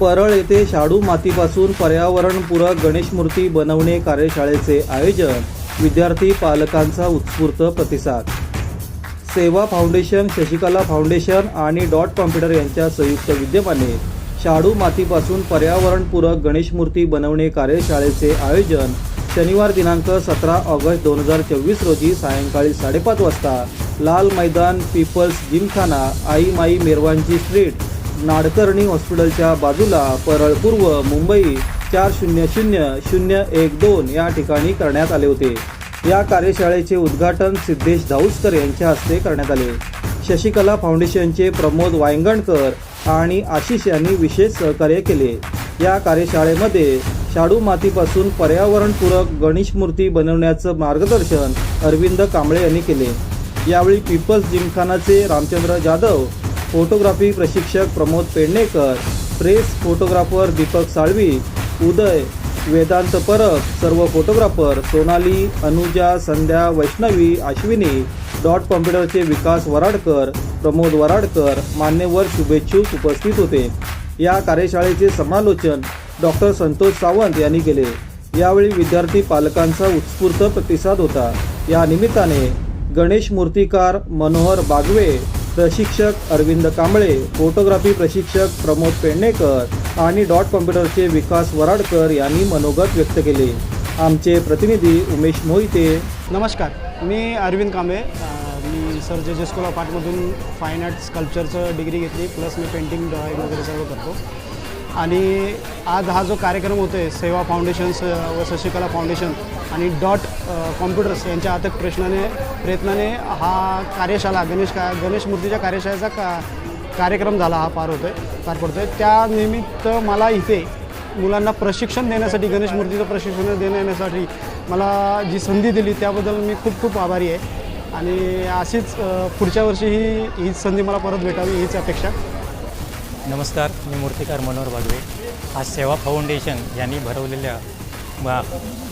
परळ येथे शाडू मातीपासून पर्यावरणपूरक गणेश मूर्ती बनवणे कार्यशाळेचे आयोजन. विद्यार्थी पालकांचा उत्स्फूर्त प्रतिसाद. सेवा फाउंडेशन शशिकला फाउंडेशन आणि डॉट कॉम्प्युटर यांच्या संयुक्त विद्यमाने शाडू मातीपासून पर्यावरणपूरक गणेश मूर्ती बनवणे कार्यशाळेचे आयोजन शनिवार दिनांक सतरा ऑगस्ट दोन हजार चोवीस रोजी सायंकाळी साडेपाच वाजता लाल मैदान पीपल्स जिमखाना आई माई मेरवांची स्ट्रीट नाडकर्णी हॉस्पिटलच्या बाजूला परळ पूर्व मुंबई चार शून्य शून्य शून्य एक दोन या ठिकाणी करण्यात आले होते. या कार्यशाळेचे उद्घाटन सिद्धेश धाऊसकर यांच्या हस्ते करण्यात आले. शशिकला फाउंडेशनचे प्रमोद वायंगणकर आणि आशिष यांनी विशेष सहकार्य केले. या कार्यशाळेमध्ये शाडू मातीपासून पर्यावरणपूरक गणेश मूर्ती बनवण्याचं मार्गदर्शन अरविंद कांबळे यांनी केले. यावेळी पीपल्स जिमखानाचे रामचंद्र जाधव फोटोग्राफी प्रशिक्षक प्रमोद पेडणेकर प्रेस फोटोग्राफर दीपक साळवी उदय वेदांत परब सर्व फोटोग्राफर सोनाली अनुजा संध्या वैष्णवी अश्विनी डॉट कॉम्प्युटरचे विकास वराडकर प्रमोद वराडकर मान्यवर शुभेच्छुक उपस्थित होते. या कार्यशाळेचे समालोचन डॉक्टर संतोष सावंत यांनी केले. यावेळी विद्यार्थी पालकांचा उत्स्फूर्त प्रतिसाद होता. या निमित्ताने गणेश मूर्तिकार मनोहर बागवे प्रशिक्षक अरविंद कांबळे फोटोग्राफी प्रशिक्षक प्रमोद पेडणेकर आणि डॉट कॉम्प्युटरचे विकास वराडकर यांनी मनोगत व्यक्त केले. आमचे प्रतिनिधी उमेश मोहिते. नमस्कार. मी अरविंद कांबळे. मी sir J J school of आर्टमधून fine arts कल्चरचं डिग्री घेतली प्लस मी पेंटिंग ड्रॉईंग वगैरे सगळं करतो. आणि आज हा जो कार्यक्रम होतो आहे सेवा फाउंडेशन्स व शशिकला फाउंडेशन आणि डॉट कॉम्प्युटर्स यांच्या अथक प्रश्नाने प्रयत्नाने हा कार्यशाला गणेश का गणेश मूर्तीच्या कार्यशाळेचा का कार्यक्रम झाला हा पार होतो आहे पार पडतो आहे त्यानिमित्त मला इथे मुलांना प्रशिक्षण देण्यासाठी गणेश मूर्तीचं प्रशिक्षण देण्यासाठी मला जी संधी दिली त्याबद्दल मी खूप खूप आभारी आहे. आणि अशीच पुढच्या वर्षी ही हीच संधी मला परत भेटावी हीच अपेक्षा. नमस्कार मी मूर्तिकार मनोहर बागवे. आज सेवा फाउंडेशन यांनी भरवलेल्या मा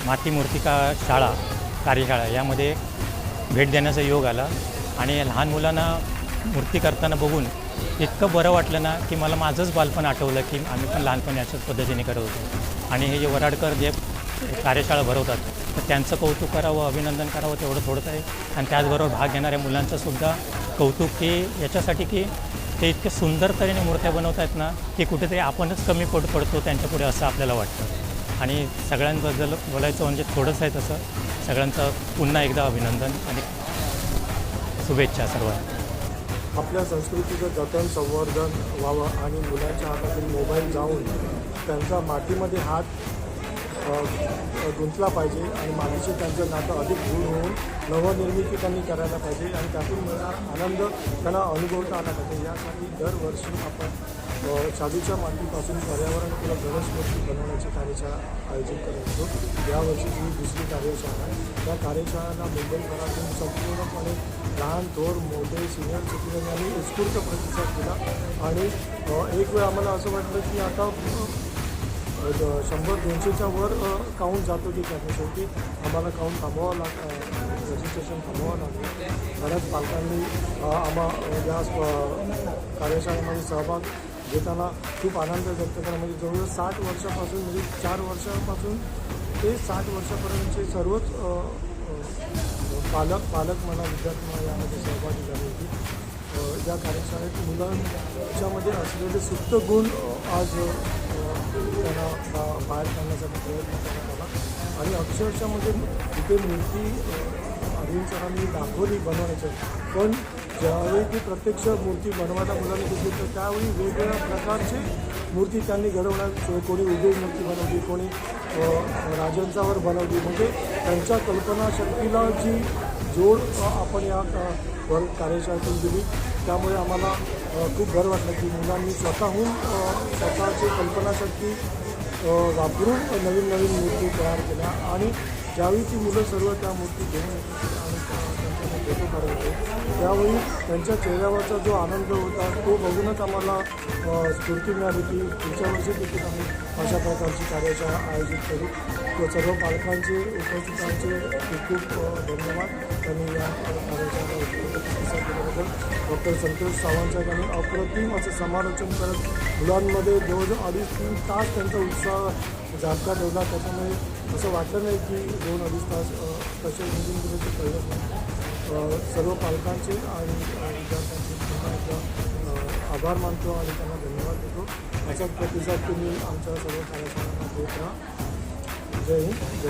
माती मूर्तिका शाळा कार्यशाळा यामध्ये भेट देण्याचा योग आला आणि लहान मुलांना मूर्ती करताना बघून इतकं बरं वाटलं ना की मला माझंच बालपण आठवलं की आम्ही पण लहानपणी अशाच पद्धतीने करत होतो. आणि हे जे वराडकर जे कार्यशाळा भरवतात तर त्यांचं कौतुक करावं अभिनंदन करावं तेवढं थोडंच आहे. आणि त्याचबरोबर भाग घेणाऱ्या मुलांचंसुद्धा कौतुक की याच्यासाठी की ते इतके सुंदर तऱ्हेने मूर्त्या बनवत आहेत ना की कुठेतरी आपणच कमी पड पडतो त्यांच्यापुढे असं आपल्याला वाटतं. आणि सगळ्यांबद्दल बोलायचं म्हणजे थोडंसं आहे तसं. सगळ्यांचं पुन्हा एकदा अभिनंदन आणि शुभेच्छा सर्वांना. आपल्या संस्कृतीचं जतन संवर्धन व्हावं आणि मुलांच्या हातातील मोबाईल जाऊन त्यांचा मातीमध्ये हात गुंतला पाहिजे आणि मातीशी त्यांचं नातं अधिक दूर होऊन नवनिर्मिती त्यांनी करायला पाहिजे आणि त्यातून मिळणार आनंद त्यांना अनुभवता आला पाहिजे. यासाठी दरवर्षी आपण अ, मातीपासून पर्यावरणपूरक गणेश मूर्ती बनवण्याची कार्यशाळा आयोजित करत होतो. यावर्षी ही दुसरी कार्यशाळा आहे. या कार्यशाळांना मुंबईभरातून संपूर्णपणे लहान थोर मोठे सिनियर सिटीजन यांनी उत्स्फूर्त प्रतिसाद दिला आणि एक वेळ आम्हाला असं वाटलं की आता शंभर दोनशेच्या वर काउंट जातो की काय शेवटी. आम्हाला काउंट थांबवावं लाग रजिस्ट्रेशन थांबवावं लागलं. बऱ्याच पालकांनी आम्हा या कार्यशाळेमध्ये सहभाग घेताना खूप आनंद व्यक्त केला. म्हणजे जवळजवळ साठ वर्षापासून म्हणजे चार वर्षापासून ते साठ वर्षापर्यंतचे सर्वच पालक पालक म्हणा विद्यार्थी म्हणा यामध्ये सहभागी झाले होते. या कार्यशाळेत मुलांच्यामध्ये असलेले सुप्त गुण आज त्यांना बा- बाहेर काढण्यासाठी प्रयत्न करण्यात आला आणि अक्षरशः म्हणजे तिथे मूर्ती अ, अरविंद सरांनी दाखवली बनवण्याचं. पण ज्यावेळी ती प्रत्यक्ष मूर्ती बनवायला मुलांनी घेतली तर त्यावेळी वेगवेगळ्या प्रकारचे मूर्ती त्यांनी घडवण्यात कोणी उभी मूर्ती बनवली कोणी राजांच्यावर बनवली. म्हणजे त्यांच्या कल्पनाशक्तीला जी जोड आपण या अ, वर कार्यशाळेतून दिली. त्यामुळे आम्हाला खूप बरं वाटलं की मुलांनी स्वतःहून स्वतःची कल्पनाशक्ती वापरून नवीन नवीन मूर्ती तयार केल्या. आणि ज्यावेळी ती मुलं सर्व त्या मूर्ती घेऊन येतात आणि त्यांच्यामध्ये फोटो काढत होते त्यावेळी त्यांच्या चेहऱ्यावरचा जो आनंद होता तो बघूनच आम्हाला स्फूर्ती मिळाली की पुढच्या वर्षी देखील आम्ही अशा प्रकारची कार्यशाळा आयोजित करू. सर्व पालकांचे उपस्थितांचे खूप खूप धन्यवाद. त्यांनी या कार्यशाळेला प्रतिसाद डॉक्टर संतोष सावंत साहेब यांनी अप्रतिम असं समालोचन करत मुलांमध्ये जवळजवळ अडीच तीन तास त्यांचा उत्साह जागता ठेवला त्याच्यामुळे असं वाटलं नाही की दोन अडीच तास कसे निघून गेले ते कळलं नाही. सर्व पालकांचे आणि विद्यार्थ्यांचे पुन्हा एकदा आभार मानतो आणि त्यांना धन्यवाद देतो. याचाच प्रतिसाद तुम्ही आमच्या सर्व कार्यशाळांना देत राहा. जय हिंद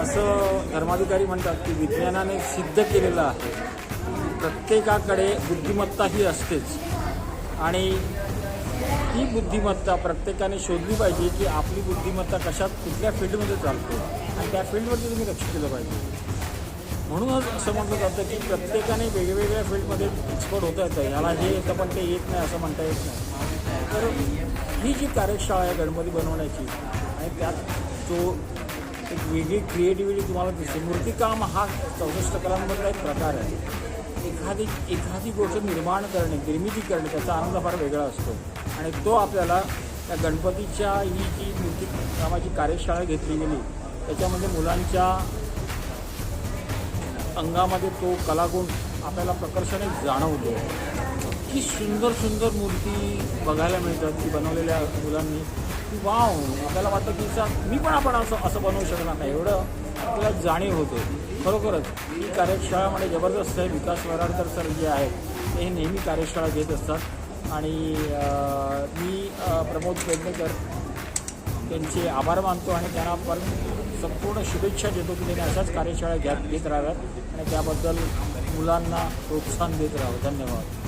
असं धर्माधिकारी म्हणतात की विज्ञानाने सिद्ध केलेलं आहे. प्रत्येकाकडे बुद्धिमत्ता ही असतेच. आणि ती बुद्धिमत्ता प्रत्येकाने शोधली पाहिजे की आपली बुद्धिमत्ता कशात कुठल्या फील्डमध्ये चालते आणि त्या फील्डवरती तुम्ही लक्ष दिलं पाहिजे. म्हणूनच असं म्हटलं जातं की प्रत्येकाने वेगवेगळ्या फील्डमध्ये एक्सपर्ट होता येतं. ह्याला हे येतं पण ते येत नाही असं म्हणता येत नाही. तर ही जी कार्यशाळा आहे गणपती बनवण्याची आणि त्यात जो एक वेगळी क्रिएटिव्हिटी तुम्हाला दिसते. मूर्तिकाम हा चौसष्ट कलांमधला एक प्रकार आहे. एखादी एखादी गोष्ट निर्माण करणे निर्मिती करणे त्याचा आनंद फार वेगळा असतो. आणि तो आपल्याला त्या गणपतीच्या ही जी मूर्तिकामाची कार्यशाळा घेतली गेली त्याच्यामध्ये मुलांच्या अंगामध्ये तो कलागुण आपल्याला प्रकर्षाने जाणवतो. इतकी सुंदर सुंदर मूर्ती बघायला मिळतात की बनवलेल्या मुलांनी. की वाव आपल्याला वाटतं की मी पण आपण असं असं बनवू शकणार नाही. एवढं आपल्याला जाणीव होते. खरोखरच ही कार्यशाळामध्ये जबरदस्त आहे. विकास वराडकर सर जे आहेत ते नेहमी कार्यशाळा घेत असतात. आणि मी प्रमोद पेडणेकर त्यांचे आभार मानतो आणि त्यांना पण संपूर्ण शुभेच्छा देतो की त्यांनी अशाच कार्यशाळा घ्या घेत राहाव्यात. आणि त्याबद्दल मुलांना प्रोत्साहन देत राहावं. धन्यवाद.